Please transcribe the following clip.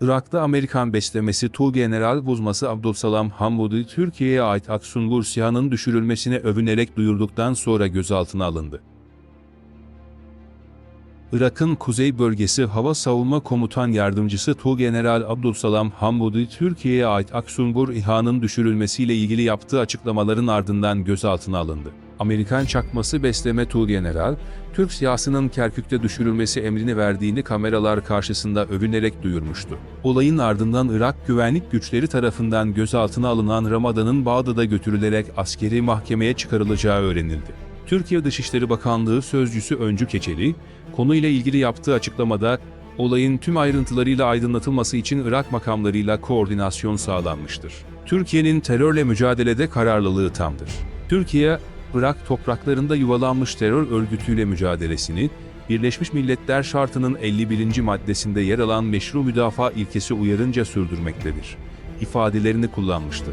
Irak'ta Amerikan beslemesi Tuğgeneral Buzması Abdülsalam Hamudi Türkiye'ye ait Aksungur SİHA'nın düşürülmesine övünerek duyurduktan sonra gözaltına alındı. Irak'ın kuzey bölgesi Hava Savunma Komutan Yardımcısı Tuğgeneral Abdülsalam Hamudi Türkiye'ye ait Aksungur İHA'nın düşürülmesiyle ilgili yaptığı açıklamaların ardından gözaltına alındı. Amerikan çakması besleme Tuğgeneral, Türk siyasının Kerkük'te düşürülmesi emrini verdiğini kameralar karşısında övünerek duyurmuştu. Olayın ardından Irak güvenlik güçleri tarafından gözaltına alınan Ramadan'ın Bağdat'a götürülerek askeri mahkemeye çıkarılacağı öğrenildi. Türkiye Dışişleri Bakanlığı Sözcüsü Öncü Keçeli, konuyla ilgili yaptığı açıklamada, olayın tüm ayrıntılarıyla aydınlatılması için Irak makamlarıyla koordinasyon sağlanmıştır. Türkiye'nin terörle mücadelede kararlılığı tamdır. Türkiye, Irak topraklarında yuvalanmış terör örgütüyle mücadelesini, Birleşmiş Milletler Şartı'nın 51. maddesinde yer alan meşru müdafaa ilkesi uyarınca sürdürmektedir. ifadelerini kullanmıştı.